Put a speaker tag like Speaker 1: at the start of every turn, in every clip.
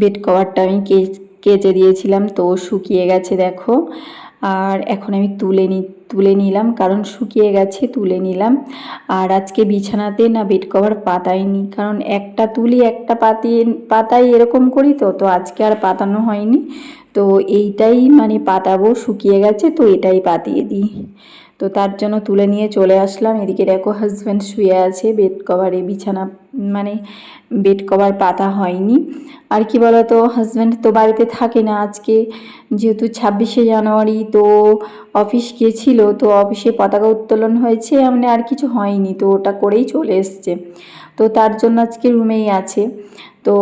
Speaker 1: Bed কভারটা আমি কেচে দিয়েছিলাম, তো শুকিয়ে গেছে দেখো। আর এখন আমি তুলে নি, তুলে নিলাম, কারণ শুকিয়ে গেছে, তুলে নিলাম। আর আজকে বিছানাতে না বেড কভার পাতাইনি, কারণ একটা তুলি একটা পাতিয়ে পাতাই এরকম করি তো তো আজকে আর পাতানো হয়নি। তো এইটাই মানে পাতাবো, শুকিয়ে গেছে, তো এটাই পাতিয়ে দিই। তো তার জন্য তুলে নিয়ে চলে আসলাম। এদিকে দেখো হাজব্যান্ড শুয়ে আছে বেড কভারে বিছানা মানে বেড কভার পাতা হয়নি। আর কি বলতো হাজব্যান্ড তো বাড়িতে থাকে না আজকে। যেহেতু ছাব্বিশে জানুয়ারি, তো অফিস গিয়েছিল তো অফিসে পতাকা উত্তোলন হয়েছে মানে আর কিছু হয়নি, তো ওটা করেই চলে এসছে। তো তার জন্য আজকে রুমেই আছে। তো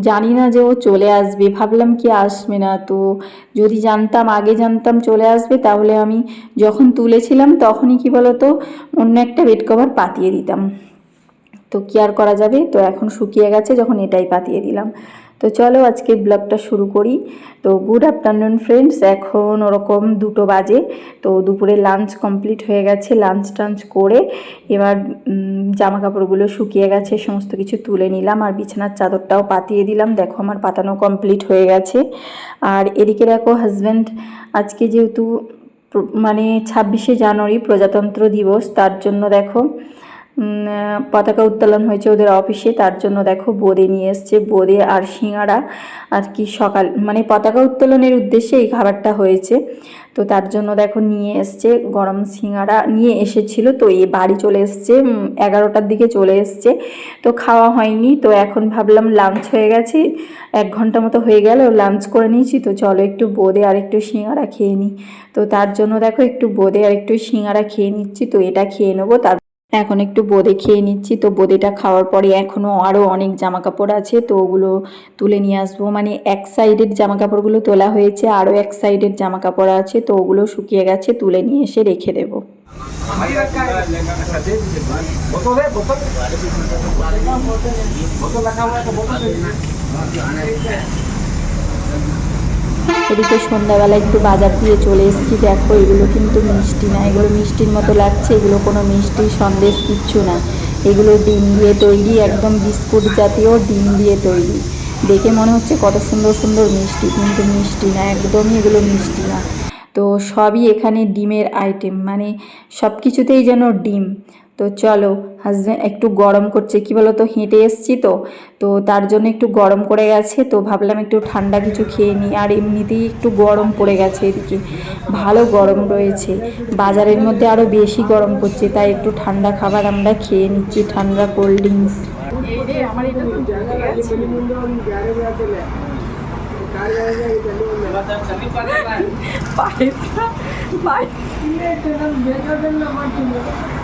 Speaker 1: জানি না যে ও চলে আসবে। ভাবলাম কি আসবে না। তো যদি জানতাম, আগে জানতাম চলে আসবে, তাহলে আমি যখন তুলেছিলাম তখনই কি বলতো, অন্য একটা বেড কভার পাতিয়ে দিতাম। তো কি আর করা যাবে? তো এখন শুকিয়ে গেছে, যখন এটাই পাতিয়ে দিলাম। তো চলো আজকে ব্লগটা শুরু করি। তো গুড আফটারনুন ফ্রেন্ডস এখন ওরকম দুটো বাজে। তো দুপুরে লাঞ্চ কমপ্লিট হয়ে গেছে লাঞ্চ টাঞ্চ করে এবার জামা কাপড়গুলো শুকিয়ে গেছে, সমস্ত কিছু তুলে নিলাম। আর বিছানার চাদরটাও পাতিয়ে দিলাম। দেখো আমার পাতানো কমপ্লিট হয়ে গেছে। আর এদিকে দেখো হাজব্যান্ড আজকে যেহেতু মানে ছাব্বিশে জানুয়ারি প্রজাতন্ত্র দিবস, তার জন্য দেখো পতাকা উত্তোলন হয়েছে ওদের অফিসে, তার জন্য দেখো বোঁদে নিয়ে এসছে বোঁদে আর সিঙ্গারা আর কি সকাল মানে পতাকা উত্তোলনের উদ্দেশ্যে এই খাবারটা হয়েছে। তো তার জন্য দেখো নিয়ে এসছে গরম সিঙ্গারা নিয়ে এসেছিল, তো এই বাড়ি চলে এসছে এগারোটার দিকে চলে এসছে। তো খাওয়া হয়নি, তো এখন ভাবলাম লাঞ্চ হয়ে গেছে, এক ঘণ্টা মতো হয়ে গেল লাঞ্চ করে নিয়েছি, তো চলো একটু বোঁদে আর একটু সিঙ্গারা খেয়ে নিই। তো তার জন্য দেখো একটু বোঁদে আর একটু সিঙ্গারা খেয়ে নিচ্ছি, তো এটা খেয়ে নেব, তার এখন একটু বোঁদে খেয়ে নিচ্ছি। তো বোঁদেটা খাওয়ার পরে এখনও আরও অনেক জামা কাপড় আছে, তো ওগুলো তুলে নিয়ে আসব। মানে এক সাইডের জামা কাপড়গুলো তোলা হয়েছে আরও এক সাইডের জামা কাপড় আছে, তো ওগুলো শুকিয়ে গেছে, তুলে নিয়ে এসে রেখে দেব।
Speaker 2: বোতল
Speaker 1: এদিকে সন্ধ্যাবেলা একটু বাজার দিয়ে চলে এসেছি। দেখো, এগুলো কিন্তু মিষ্টি না। এগুলো মিষ্টির মতো লাগছে, এগুলো কোনো মিষ্টি সন্দেশ কিচ্ছু না। এগুলো ডিম দিয়ে তৈরি, একদম বিস্কুট জাতীয় ডিম দিয়ে তৈরি। দেখে মনে হচ্ছে কত সুন্দর সুন্দর মিষ্টি, কিন্তু মিষ্টি না, একদমই এগুলো মিষ্টি না। তো সবই এখানে ডিমের আইটেম মানে সব কিছুতেই যেন ডিম। তো চলো হাজব্যান্ড একটু গরম করছে। কি বলো তো হেঁটে এসছি তো। তো তার জন্য একটু গরম করে গেছে তো ভাবলাম একটু ঠান্ডা কিছু খেয়ে নিই। আর এমনিতেই একটু গরম পড়ে গেছে এদিকে। ভালো গরম রয়েছে। বাজারের মধ্যে আরও বেশি গরম করছে তাই একটু ঠান্ডা খাবার আমরা খেয়ে নিচ্ছি ঠান্ডা কোল্ড ড্রিঙ্কস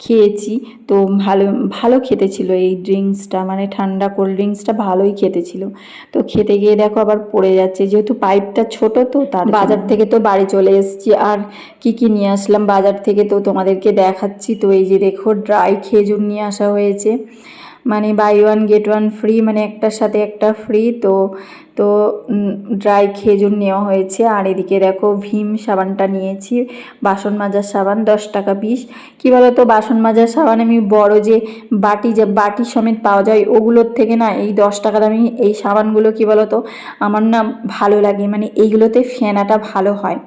Speaker 1: খেয়েছি। তো ভালো ভালো খেতে ছিল এই ড্রিঙ্কসটা মানে ঠান্ডা কোল্ড ড্রিঙ্কসটা ভালোই খেতে ছিল তো খেতে গিয়ে দেখো আবার পড়ে যাচ্ছে, যেহেতু পাইপটা ছোট তো তার বাজার থেকে তো বাড়ি চলে এসেছি, আর কি কি নিয়ে আসলাম? বাজার থেকে তো তোমাদেরকে দেখাচ্ছি। তো এই যে দেখো, ড্রাই খেজুর নিয়ে আসা হয়েছে। মানে buy one get one free মানে একটার সাথে একটা ফ্রি তো তো ড্রাই খেজুর নেওয়া হয়েছে। আর এদিকে দেখো ভীম সাবানটা নিয়েছি, বাসন মাজার সাবান, দশ টাকা পিস কী বলো তো বাসন মাজার সাবান আমি বড় যে বাটি যে বাটি সমেত পাওয়া যায়, ওগুলোর থেকে না এই দশ টাকা দামি এই সাবানগুলো কী বলো তো আমার না ভালো লাগে। মানে এইগুলোতে ফেনাটা ভালো হয়।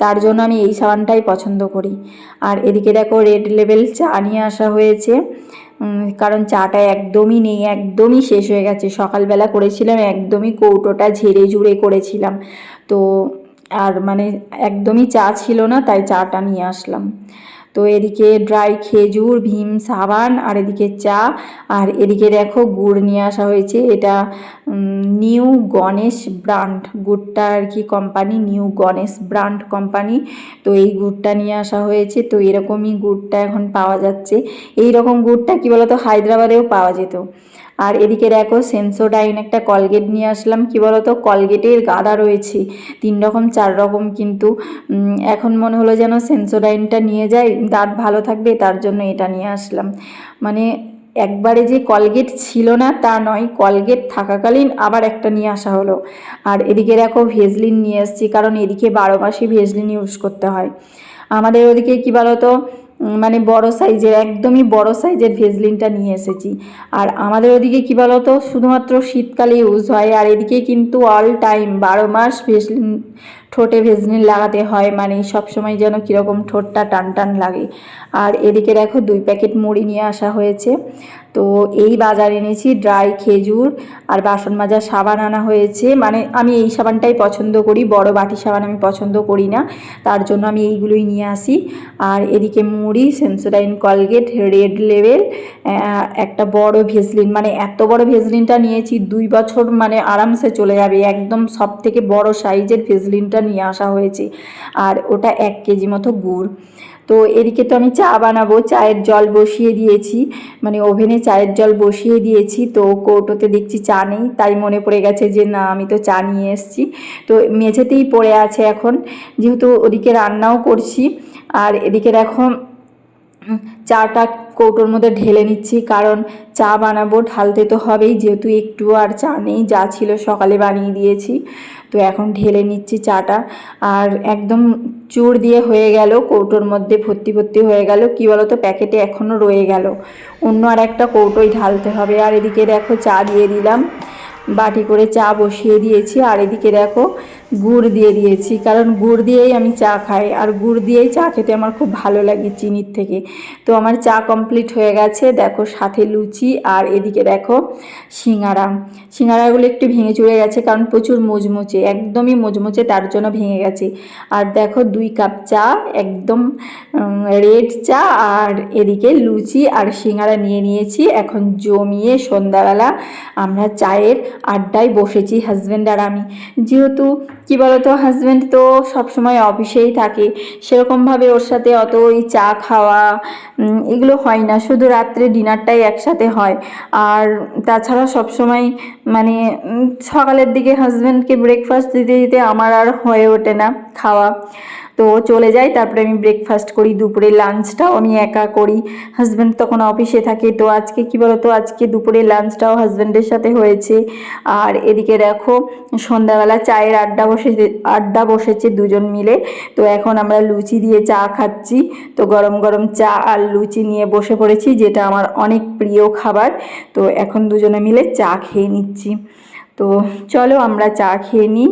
Speaker 1: তার জন্য আমি এই সাবানটাই পছন্দ করি। আর এদিকে দেখো রেড লেভেল চা নিয়ে আসা হয়েছে। কারণ চাটা একদমই নেই, একদমই শেষ হয়ে গেছে। সকালবেলা করেছিলাম, একদমই কৌটোটা ঝেড়ে ঝুড়ে করেছিলাম। তো আর মানে একদমই চা ছিল না, তাই চাটা নিয়ে আসলাম। তো এদিকে ড্রাই খেজুর, ভীম, সাবান আর এদিকে চা। আর এদিকে দেখো গুড় নিয়ে আসা হয়েছে। এটা নিউ গণেশ ব্র্যান্ড গুড়টা আর কি company new Ganesh brand company তো এই গুড়টা নিয়ে আসা হয়েছে। তো এরকমই গুড়টা এখন পাওয়া যাচ্ছে। এই রকম গুড়টা কি বলতো? হায়দ্রাবাদেও পাওয়া যেত। আর এদিকে দেখো সেন্সোডাইন একটা কলগেট নিয়ে আসলাম। কি বলতো? কলগেটের গাদা রয়েছে। তিন রকম, চার রকম কিন্তু এখন মনে হলো যেন সেন্সোডাইনটা নিয়ে যাই, দাঁত ভালো থাকবে, তার জন্য এটা নিয়ে আসলাম। মানে একবারে যে কলগেট ছিল না, তা নয় কলগেট থাকাকালীন আবার একটা নিয়ে আসা হলো। আর এদিকে দেখো ভেজলিন নিয়ে এসেছি, কারণ এদিকে বারো মাসে ভেজলিন ইউজ করতে হয়। আমাদের ওদিকে কী বলতো? মানে বড় সাইজের, একদমই বড় সাইজের ভেজলিনটা নিয়ে এসেছি। আর আমাদের ওদিকে কী বলতো, শুধুমাত্র শীতকালে ইউজ হয়, আর এদিকে কিন্তু অল টাইম বারো মাস ভেজলিন, ঠোঁটে ভেজলিন লাগাতে হয় মানে সবসময় যেন কীরকম ঠোঁটটা টান টান লাগে। আর এদিকে দেখো দুই প্যাকেট মুড়ি নিয়ে আসা হয়েছে। তো এই বাজার এনেছি ড্রাই খেজুর আর বাসন মাজার সাবান আনা হয়েছে। মানে আমি এই সাবানটাই পছন্দ করি, বড় বাটি সাবান আমি পছন্দ করি না। তার জন্য আমি এইগুলোই নিয়ে আসি। আর এদিকে মুড়ি সেন্সোডাইন কলগেট রেড লেভেল একটা বড় ভেজলিন। মানে এত বড় ভেজলিনটা নিয়েছি, দুই বছর মানে আরামসে চলে যাবে। একদম সব থেকে বড় সাইজের ভেজলিনটা নিয়ে আসা হয়েছে। আর ওটা এক কেজি মতো গুড়। তো এদিকে তো আমি চা বানাবো, চায়ের জল বসিয়ে দিয়েছি মানে ওভেনে চায়ের জল বসিয়ে দিয়েছি, তো কৌটোতে দেখছি চা নেই, তাই মনে পড়ে গেছে যে না, আমি তো চা নিয়ে এসছি। তো মেঝেতেই পড়ে আছে এখন, যেহেতু ওদিকে রান্নাও করছি, আর এদিকে এখন চাটা কৌটোর মধ্যে ঢেলে নিচ্ছি, কারণ চা বানাবো, ঢালতে তো হবেই, যেহেতু একটু আর চা নেই, যা ছিল সকালে বানিয়ে দিয়েছি। তো এখন ঢেলে নিচ্ছি চাটা। আর একদম চুর দিয়ে হয়ে গেল, কৌটোর মধ্যে ভর্তি ভর্তি হয়ে গেল, কি বলো তো প্যাকেটে এখনও রয়ে গেল। অন্য আর একটা কৌটোই ঢালতে হবে। আর এদিকে দেখো, চা দিয়ে দিলাম। বাটি করে চা বসিয়ে দিয়েছি। আর এদিকে দেখো গুড় দিয়ে দিয়েছি। কারণ গুড় দিয়েই আমি চা খাই। আর গুড় দিয়েই চা খেতে আমার খুব ভালো লাগে চিনির থেকে। তো আমার চা কমপ্লিট হয়ে গেছে। দেখো সাথে লুচি আর এদিকে দেখো সিঙ্গারা। সিঙ্গারাগুলো একটু ভেঙে চড়ে গেছে কারণ প্রচুর মুচমুচে একদমই মুচমুচে তার জন্য ভেঙে গেছে। আর দেখো দুই কাপ চা, একদম রেড চা আর এদিকে লুচি আর সিঙ্গারা নিয়ে নিয়েছি। এখন জমিয়ে সন্ধ্যাবেলা আমরা চায়ের আড্ডায় বসেছি হাজব্যান্ড আর আমি। যেহেতু কী বলতো হাজব্যান্ড তো সবসময় অফিসেই থাকে। সেরকমভাবে ওর সাথে অত ওই চা খাওয়া এগুলো হয় না। শুধু রাত্রে ডিনারটাই একসাথে হয়। আর তাছাড়া সবসময় মানে সকালের দিকে হাজব্যান্ডকে ব্রেকফাস্ট দিতে দিতে আমার আর হয়ে ওঠে না খাওয়া। তো চলে যায় তারপরে আমি ব্রেকফাস্ট করি, দুপুরে লাঞ্চটাও আমি একা করি। হাজব্যান্ড তখন অফিসে থাকে, তো আজকে কি বলতো, আজকে দুপুরে লাঞ্চটাও হাজব্যান্ডের সাথে হয়েছে। আর এদিকে দেখো, সন্ধ্যাবেলা চায়ের আড্ডা বসে আড্ডা বসেছে দুজন মিলে। তো এখন আমরা লুচি দিয়ে চা খাচ্ছি। তো গরম গরম চা আর লুচি নিয়ে বসে পড়েছি, যেটা আমার অনেক প্রিয় খাবার। তো এখন দুজনে মিলে চা খেয়ে নিচ্ছি। তো চলো আমরা চা খেয়ে নিই।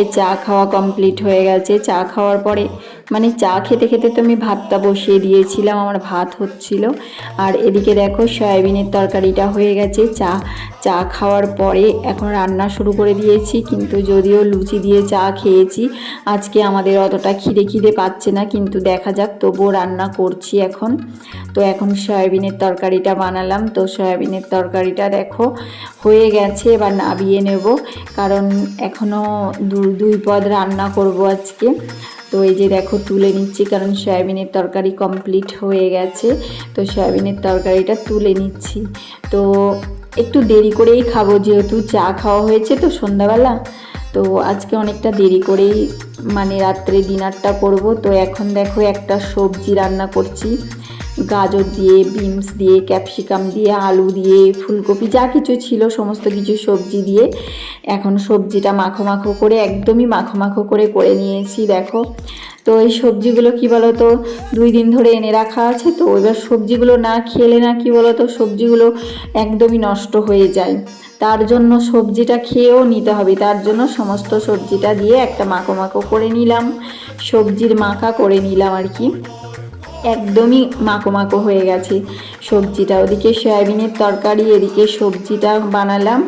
Speaker 1: ওদিকে চা খাওয়া কমপ্লিট হয়ে গেছে, চা খাওয়ার পরে মানে চা খেতে খেতে তো আমি ভাতটা বসিয়ে দিয়েছিলাম, আমার ভাত হচ্ছিল। আর এদিকে দেখো সয়াবিনের তরকারিটা হয়ে গেছে, চা চা খাওয়ার পরে এখন রান্না শুরু করে দিয়েছি, কিন্তু যদিও লুচি দিয়ে চা খেয়েছি, আজকে আমাদের অতটা খিদে খিদে পাচ্ছে না, কিন্তু দেখা যাক তবুও রান্না করছি এখন। তো এখন সয়াবিনের তরকারিটা বানালাম। তো সয়াবিনের তরকারিটা দেখো হয়ে গেছে, এবার নাবিয়ে নেব। কারণ এখনও দুই পদ রান্না করব আজকে। তো এই যে দেখো তুলে নিচ্ছি, কারণ সয়াবিনের তরকারি কমপ্লিট হয়ে গেছে। তো সয়াবিনের তরকারিটা তুলে নিচ্ছি। তো একটু দেরি করেই খাব, যেহেতু চা খাওয়া হয়েছে তো সন্ধ্যাবেলা। তো আজকে অনেকটা দেরি করেই মানে রাত্রে ডিনারটা করব। তো এখন দেখো একটা সবজি রান্না করছি। গাজর দিয়ে, বিনস দিয়ে, ক্যাপসিকাম দিয়ে, আলু দিয়ে, ফুলকপি, যা কিছু ছিল, সমস্ত কিছু সবজি দিয়ে এখন সবজিটা মাখো মাখো করে, একদমই মাখো মাখো করে করে নিয়েছি, দেখো। তো এই সবজিগুলো কি বলো তো দুই দিন ধরে এনে রাখা আছে, তো এবার সবজিগুলো না খেলে না কি বলো তো সবজিগুলো একদমই নষ্ট হয়ে যায়। তার জন্য সবজিটা খেয়েও নিতে হবে, তার জন্য সমস্ত সবজিটা দিয়ে একটা মাখো মাখো করে নিলাম, সবজির মাখা করে নিলাম আর কি। একদমই মাখো মাখো হয়ে গেছে। সবজিটা ওদিকে সয়াবিনের তরকারি, এদিকে সবজিটা বানালাম।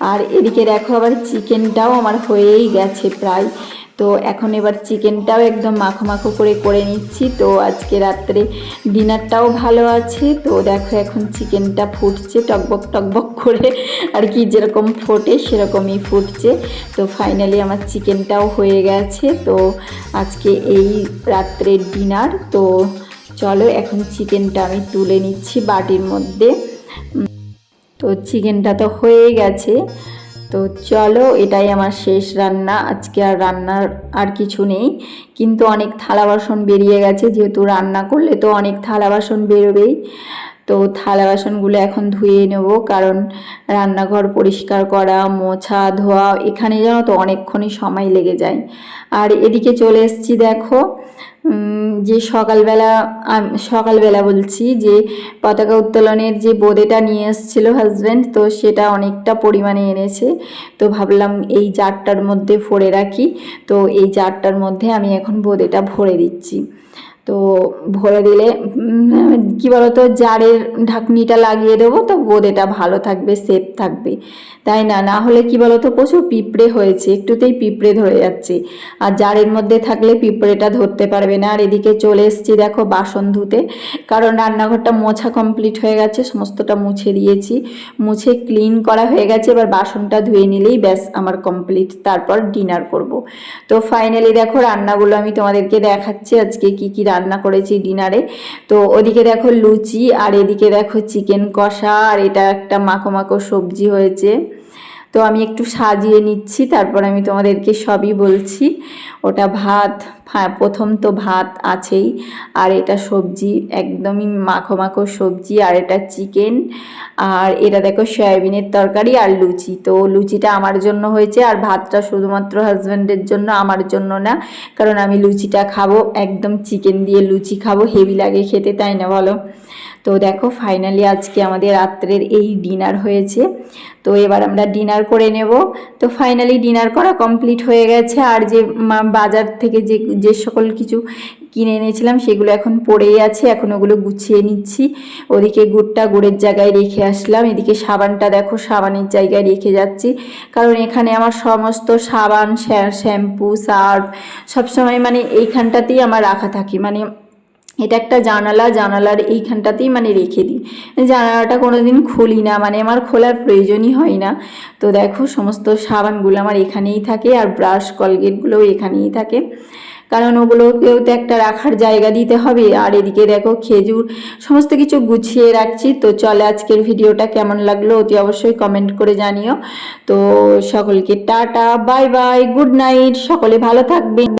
Speaker 1: আর এদিকে দেখো আবার চিকেনটাও আমার হয়েই গেছে প্রায়। তো এখন এবার চিকেনটাও একদম মাখো মাখো করে করে নিচ্ছি। তো আজকে রাত্রে ডিনারটাও ভালো আছে। তো দেখো এখন চিকেনটা ফুটছে, টকবক টকবক করে। আর কি যেরকম ফোটে, সেরকমই ফুটছে। তো ফাইনালি আমার চিকেনটাও হয়ে গেছে। তো আজকে এই রাত্রের ডিনার। তো চলো এখন চিকেনটা আমি তুলে নিচ্ছি বাটির মধ্যে। তো চিকেনটা তো হয়ে গেছে। তো চলো, এটাই আমার শেষ রান্না। আজকে আর রান্নার আর কিছু নেই। কিন্তু অনেক থালা বাসন বেরিয়ে গেছে, যেহেতু রান্না করলে তো অনেক থালা বাসন বেরোবেই। তো থালা বাসনগুলো এখন ধুয়ে নেব, কারণ রান্নাঘর পরিষ্কার করা, মোছা, ধোয়া, এখানে যেন তো অনেকক্ষণই সময় লেগে যায়। আর এদিকে চলে এসেছি, দেখো। যে সকালবেলা সকালবেলা বলছি যে পতাকা উত্তোলনের যে বোদেটা নিয়ে এসেছিল হাজব্যান্ড তো সেটা অনেকটা পরিমাণে এনেছে। তো ভাবলাম এই জারটার মধ্যে ভরে রাখি। তো এই জারটার মধ্যে আমি এখন বোদেটা ভরে দিচ্ছি। তো ভরে দিলে কী বলতো, জারের ঢাকনিটা লাগিয়ে দেবো তো বোঁদেটা ভালো থাকবে সেফ থাকবে। তাই না? না হলে কি বলতো, প্রচুর পিঁপড়ে হয়েছে, একটুতেই পিঁপড়ে ধরে যাচ্ছে। আর জারের মধ্যে থাকলে পিঁপড়েটা ধরতে পারবে না। আর এদিকে চলে এসেছি দেখো বাসন ধুতে, কারণ রান্নাঘরটা মোছা কমপ্লিট হয়ে গেছে, সমস্তটা মুছে দিয়েছি। মুছে ক্লিন করা হয়ে গেছে, এবার বাসনটা ধুয়ে নিলেই ব্যাস আমার কমপ্লিট তারপর ডিনার করব। তো ফাইনালি দেখো রান্নাগুলো আমি তোমাদেরকে দেখাচ্ছি, আজকে কি কী রান্না করেছি ডিনারে। তো ওদিকে দেখো লুচি, আর এদিকে দেখো চিকেন কষা, আর এটা একটা মাখো মাখো সবজি হয়েছে। তো আমি একটু সাজিয়ে নিচ্ছি, তারপর আমি তোমাদেরকে সবই বলছি। ওটা ভাত হ্যাঁ প্রথম তো ভাত আছেই, আর এটা সবজি, একদমই মাখো মাখো সবজি, আর এটা চিকেন, আর এটা দেখো সয়াবিনের তরকারি আর লুচি। তো লুচিটা আমার জন্য হয়েছে, আর ভাতটা শুধুমাত্র হাজব্যান্ডের জন্য, আমার জন্য না, কারণ আমি লুচিটা খাব, একদম চিকেন দিয়ে লুচি খাব, হেভি লাগে খেতে, তাই না বলো? তো দেখো ফাইনালি আজকে আমাদের রাত্রের এই ডিনার হয়েছে। তো এবার আমরা ডিনার করে নেব। তো ফাইনালি ডিনার করা কমপ্লিট হয়ে গেছে। আর যে বাজার থেকে যে যে সকল কিছু কিনে এনেছিলাম, সেগুলো এখন পড়েই আছে। এখন ওগুলো গুছিয়ে নিচ্ছি। ওদিকে গুড়টা গুড়ের জায়গায় রেখে আসলাম। এদিকে সাবানটা দেখো, সাবানের জায়গায় রেখে যাচ্ছি। কারণ এখানে আমার সমস্ত সাবান শ্যা- শ্যাম্পু, সার্ফ সবসময় মানে এইখানটাতেই আমার রাখা থাকে। মানে এটা একটা জানালা, জানালার এইখানটাতেই মানে রেখে দিই। জানালাটা কোনো দিন খুলি না মানে আমার খোলার প্রয়োজনই হয় না। তো দেখো সমস্ত সাবানগুলো আমার এখানেই থাকে আর ব্রাশ, কলগেটগুলোও এখানেই থাকে। কারণ ওগুলোকেও তো একটা রাখার জায়গা দিতে হবে। আর এদিকে দেখো খেজুর, সমস্ত কিছু গুছিয়ে রাখছি। তো চলে আজকের ভিডিওটা কেমন লাগল অতি অবশ্যই কমেন্ট করে জানিও। তো সকলকে tata, bye bye good night সকলে ভালো থাকবে